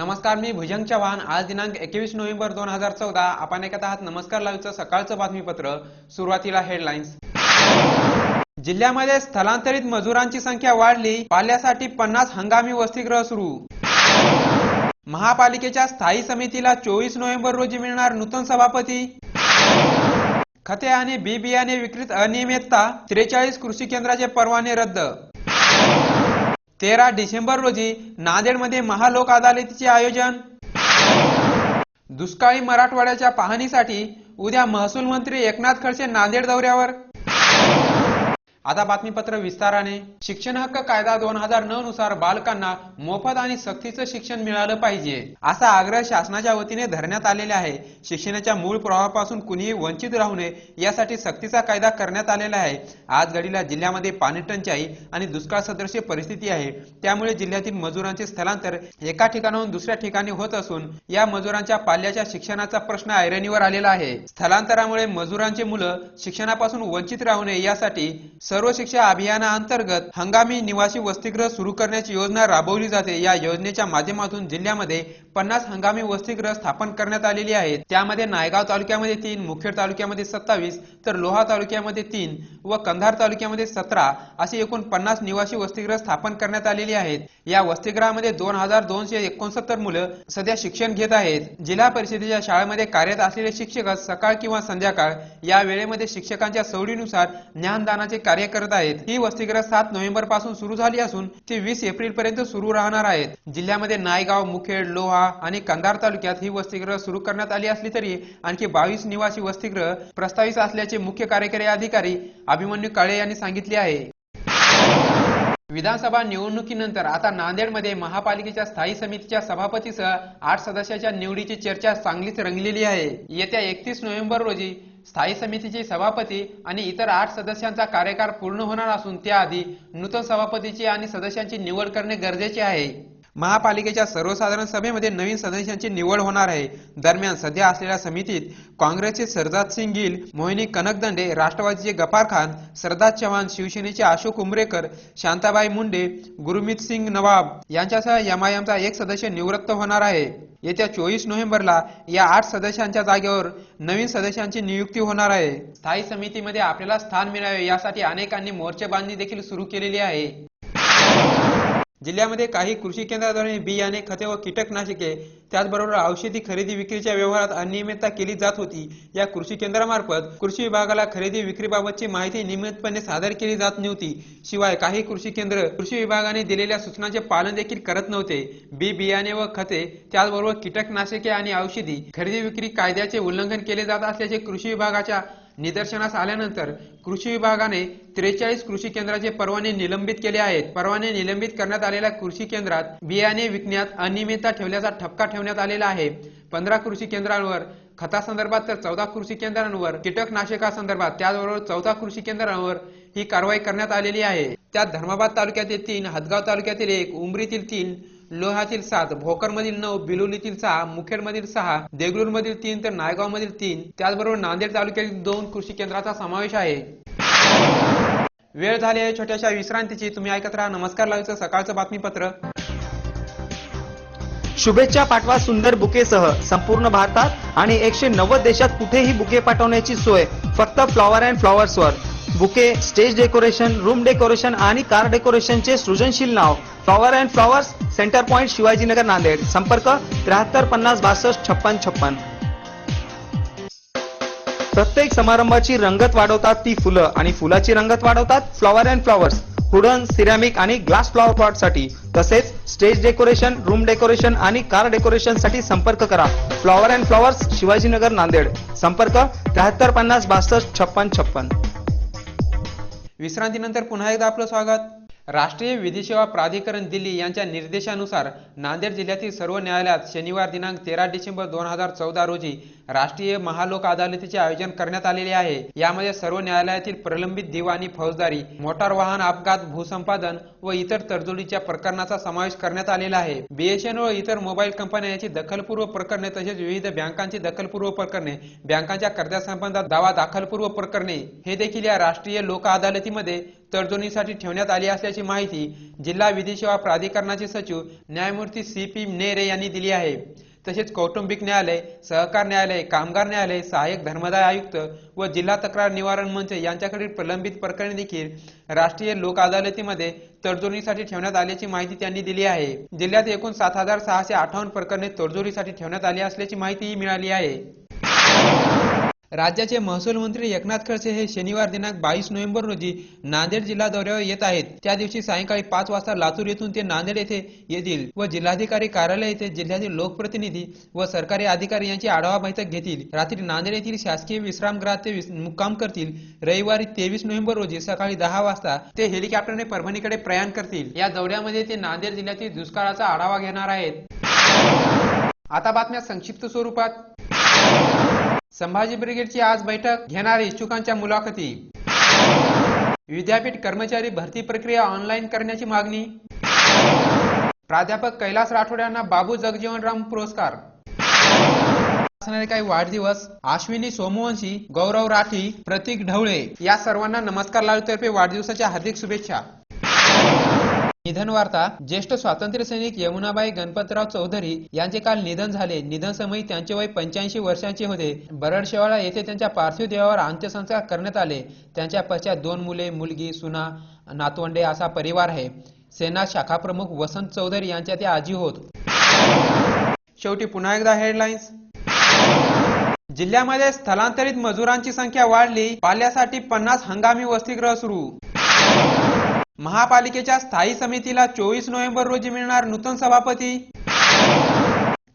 नमस्कार मी भुजंग चव्हाण. आज दिनांक एकवीस नोव्हेंबर दोन हजार चौदा. आपण ऐकत आहात नमस्कार लाईव्हचं सकाळचं बातमीपत्र. सुरुवातीला हेडलाईन्स. जिल्ह्यामध्ये स्थलांतरित मजुरांची संख्या वाढली. पाल्यासाठी पन्नास हंगामी वसतिगृह सुरू. महापालिकेच्या स्थायी समितीला चोवीस नोव्हेंबर रोजी मिळणार नूतन सभापती. खते आणि बी बियाणे विक्रीत अनियमितता. त्रेचाळीस कृषी केंद्राचे परवाने रद्द. तेरा डिसेंबर रोजी नांदेडमध्ये महालोक अदालतीचे आयोजन. दुष्काळी मराठवाड्याच्या पाहणीसाठी उद्या महसूल मंत्री एकनाथ खडसे नांदेड दौऱ्यावर. आता बातमीपत्र विस्ताराने. शिक्षण हक्क कायदा दोन हजार नऊ नुसार बालकांना मोफत आणि सक्तीचं शिक्षण मिळालं पाहिजे असा आग्रह शासनाच्या वतीने धरण्यात आलेला आहे. शिक्षणाच्या मूळ प्रवाहापासून कुणीही वंचित राहू नये यासाठी सक्तीचा कायदा करण्यात आलेला आहे. आज घडीला जिल्ह्यामध्ये पाणी टंचाई आणि दुष्काळ सदृश परिस्थिती आहे. त्यामुळे जिल्ह्यातील मजुरांचे स्थलांतर एका ठिकाणाहून दुसऱ्या ठिकाणी होत असून या मजुरांच्या पाल्याच्या शिक्षणाचा प्रश्न ऐरणीवर आलेला आहे. स्थलांतरामुळे मजुरांचे मुलं शिक्षणापासून वंचित राहू नये यासाठी सर्व सर्व शिक्षा अभियानाअंतर्गत हंगामी निवासी वसतिगृह सुरू करण्याची योजना राबवली जाते. या योजनेच्या माध्यमातून जिल्ह्यामध्ये पन्नास हंगामी वसतिगृह स्थापन करण्यात आलेली आहेत. त्यामध्ये नायगाव तालुक्यामध्ये तीन मुखेड तालुक्यामध्ये सत्तावीस तर लोहा तालुक्यामध्ये तीन व कंधार तालुक्यामध्ये सतरा अशी एकूण पन्नास निवासी वसतिगृह स्थापन करण्यात आलेली आहेत. या वसतिगृहामध्ये दोन हजार दोनशे एकोणसत्तर मुलं सध्या शिक्षण घेत आहेत. जिल्हा परिषदेच्या शाळेमध्ये कार्यरत असलेले शिक्षक सकाळ किंवा संध्याकाळ या वेळेमध्ये शिक्षकांच्या सवडीनुसार ज्ञानदानाचे कार्य कार्य करत आहेत. ही वसतिगृह सात नोव्हेंबरपासून सुरू झाली असून ती वीस एप्रिल पर्यंत सुरू राहणार आहेत. जिल्ह्यामध्ये नायगाव मुखेड लोहा आणि कंधार तालुक्यात ही वसतिगृह सुरू करण्यात आली असली तरी आणखी बावीस निवासी वसतिगृह प्रस्तावित असल्याचे मुख्य कार्यकारी अधिकारी अभिमन्यू काळे यांनी सांगितले आहे. विधानसभा निवडणुकीनंतर आता नांदेडमध्ये महापालिकेच्या स्थायी समितीच्या सभापतीसह आठ सदस्याच्या निवडीची चर्चा चांगलीच रंगलेली आहे. येत्या एकतीस नोव्हेंबर रोजी स्थायी समितीचे सभापती आणि इतर आठ सदस्यांचा कार्यकाळ पूर्ण होणार असून त्याआधी नूतन सभापतीची आणि सदस्यांची निवड करणे गरजेचे आहे. महापालिकेच्या सर्वसाधारण सभेमध्ये नवीन सदस्यांची निवड होणार आहे. दरम्यान सध्या असलेल्या समितीत काँग्रेसचे सरदार सिंग गिल मोहिनी कनकदंडे राष्ट्रवादीचे गफार खान सरदार चव्हाण शिवसेनेचे अशोक उमरेकर शांताबाई मुंडे गुरुमीत सिंग नवाब यांच्यासह एमआयएमचा एक सदस्य निवृत्त होणार आहे. येत्या चोवीस नोव्हेंबरला या आठ सदस्यांच्या जागेवर नवीन सदस्यांची नियुक्ती होणार आहे. स्थायी समितीमध्ये आपल्याला स्थान मिळावे यासाठी अनेकांनी मोर्चेबांधणी देखील सुरू केलेली आहे. जिल्ह्यामध्ये काही कृषी केंद्राद्वारे बियाणे खते व कीटकनाशके त्याचबरोबर औषधी खरेदी विक्रीच्या व्यवहारात अनियमितता केली जात होती. या कृषी केंद्रामार्फत कृषी विभागाला खरेदी विक्रीबाबतची माहिती नियमितपणे सादर केली जात नव्हती. शिवाय काही कृषी केंद्र कृषी विभागाने दिलेल्या सूचनांचे पालन देखील करत नव्हते. बी बियाणे व खते त्याचबरोबर कीटकनाशके आणि औषधी खरेदी विक्री कायद्याचे उल्लंघन केले जात असल्याचे कृषी विभागाच्या निदर्शनास आल्यानंतर कृषी विभागाने त्रेचाळीस कृषी केंद्राचे परवाने निलंबित केले आहेत. परवाने निलंबित करण्यात आलेल्या कृषी केंद्रात बियाणे विकण्यात अनियमितता ठेवल्याचा ठपका ठेवण्यात आलेला आहे. पंधरा कृषी केंद्रांवर खतासंदर्भात तर चौदा कृषी केंद्रांवर कीटकनाशकासंदर्भात त्याचबरोबर चौदा कृषी केंद्रांवर ही कारवाई करण्यात आलेली आहे. त्यात धर्माबाद तालुक्यातील तीन हदगाव तालुक्यातील एक उमरीतील तीन लोहातील सात भोकरमधील नऊ बिलोलीतील सहा मुखेडमधील सहा देगलूरमधील तीन तर नायगावमधील तीन त्याचबरोबर नांदेड तालुक्यातील दोन कृषी केंद्राचा समावेश आहे. वेळ झाली आहे छोट्याशा विश्रांतीची. तुम्ही ऐकत राहा नमस्कार लाईव्हचं सकाळचं बातमीपत्र. शुभेच्छा पाठवा सुंदर बुकेसह संपूर्ण भारतात आणि एकशे नव्वद देशात कुठेही बुके पाठवण्याची सोय फक्त flower and फ्लॉवर्सवर. Bouquet stage decoration room decoration आणि कार डेकोरेशनचे सृजनशील नाव flower and flowers centre point Shivajinagar Nanded. संपर्क त्र्याहत्तर पन्नास बासष्ट छप्पन छप्पन. प्रत्येक समारंभाची रंगत वाढवतात ती फुलं आणि फुलाची रंगत वाढवतात flower and flowers. Wooden ceramic आणि ग्लास फ्लॉवर पॉटसाठी तसेच स्टेज डेकोरेशन रूम डेकोरेशन आणि कार डेकोरेशनसाठी संपर्क करा. Flower and flowers Shivajinagar Nanded. संपर्क त्र्याहत्तर पन्नास बासष्ट छप्पन छप्पन. विश्रांतीनंतर पुन्हा एकदा आपलं स्वागत. राष्ट्रीय विधी सेवा प्राधिकरण दिल्ली यांच्या निर्देशानुसार नांदेड जिल्ह्यातील सर्व न्यायालयात शनिवार दिनांक तेरा डिसेंबर दोन हजार चौदा रोजी राष्ट्रीय महालोक अदालतीचे आयोजन करण्यात आलेले आहे. यामध्ये सर्व न्यायालयातील प्रलंबित दिवाणी फौजदारी मोटार वाहन अपघात भूसंपादन व इतर तरतुदीच्या प्रकरणाचा समावेश करण्यात आलेला आहे. बीएसएनएल व इतर मोबाईल कंपन्या याची दखलपूर्व प्रकरणे तसेच विविध बँकांची दखलपूर्व प्रकरणे बँकांच्या कर्जासंबंधात दावा दाखलपूर्व प्रकरणे हे देखील या राष्ट्रीय लोक अदालतीमध्ये तडजोडीसाठी ठेवण्यात आली असल्याची माहिती जिल्हा विधी सेवा प्राधिकरणाचे सचिव न्यायमूर्ती सी पी नेरे यांनी दिली आहे. तसेच कौटुंबिक न्यायालय सहकार न्यायालय कामगार न्यायालय सहाय्यक धर्मदाय आयुक्त व जिल्हा तक्रार निवारण मंच यांच्याकडील प्रलंबित प्रकरणे देखील राष्ट्रीय लोक अदालतीमध्ये तडजोडीसाठी ठेवण्यात आल्याची माहिती त्यांनी दिली आहे. जिल्ह्यात एकूण सात हजार सहाशे अठ्ठावन्न प्रकरणे तडजोडीसाठी ठेवण्यात आली असल्याची माहितीही मिळाली आहे. राज्याचे महसूल मंत्री एकनाथ खडसे हे शनिवार दिनांक बावीस नोव्हेंबर रोजी नांदेड जिल्हा दौऱ्यावर येत आहेत. त्या दिवशी सायंकाळी पाच वाजता लातूर येथून ते नांदेड येथे येतील व जिल्हाधिकारी कार्यालय येथे जिल्ह्यातील लोकप्रतिनिधी व सरकारी अधिकारी यांची आढावा बैठक घेतील. रात्री नांदेड येथील शासकीय विश्रामगृहात ते मुक्काम करतील. रविवारी तेवीस नोव्हेंबर रोजी सकाळी दहा वाजता ते हेलिकॉप्टरने परभणीकडे प्रयाण करतील. या दौऱ्यामध्ये ते नांदेड जिल्ह्यातील दुष्काळाचा आढावा घेणार आहेत. आता बातम्या संक्षिप्त स्वरूपात. संभाजी ब्रिगेडची आज बैठक घेणार इच्छुकांच्या मुलाखती. विद्यापीठ कर्मचारी भरती प्रक्रिया ऑनलाईन करण्याची मागणी. प्राध्यापक कैलास राठोड यांना बाबू जगजीवनराम पुरस्कार. असणारे काही वाढदिवस अश्विनी सोमवंशी गौरव राठी प्रतीक ढवळे या सर्वांना नमस्कार लालतर्फे वाढदिवसाच्या हार्दिक शुभेच्छा. निधन वार्ता ज्येष्ठ स्वातंत्र्य सैनिक यमुनाबाई गणपतराव चौधरी यांचे काल निधन झाले. निधन समयी त्यांचे वय पंच्याऐंशी वर्षांचे होते. बरडशेवाळा येथे त्यांच्या पार्थिव देहावर अंत्यसंस्कार करण्यात आले. त्यांच्या पश्चात दोन मुले मुलगी सुना नातवंडे असा परिवार आहे. सेना शाखा प्रमुख वसंत चौधरी यांच्या ते आजी होत. शेवटी पुन्हा एकदा हेडलाईन्स जिल्ह्यामध्ये स्थलांतरित मजुरांची संख्या वाढली. पाल्यासाठी पन्नास हंगामी वसतिगृह सुरू. महापालिकेच्या स्थायी समितीला चोवीस नोव्हेंबर रोजी मिळणार नूतन सभापती.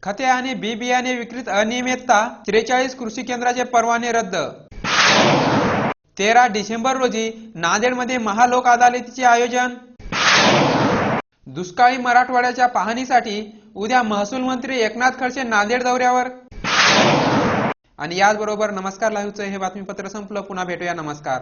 खते आणि बी बियाणे विक्रीत अनियमितता त्रेचाळीस कृषी केंद्राचे परवाने रद्द. तेरा डिसेंबर रोजी नांदेडमध्ये महालोक अदालतीचे आयोजन. दुष्काळी मराठवाड्याच्या पाहणीसाठी उद्या महसूल मंत्री एकनाथ खडसे नांदेड दौऱ्यावर. आणि याचबरोबर नमस्कार लाईव्हचं हे बातमीपत्र संपलं. पुन्हा भेटूया. नमस्कार.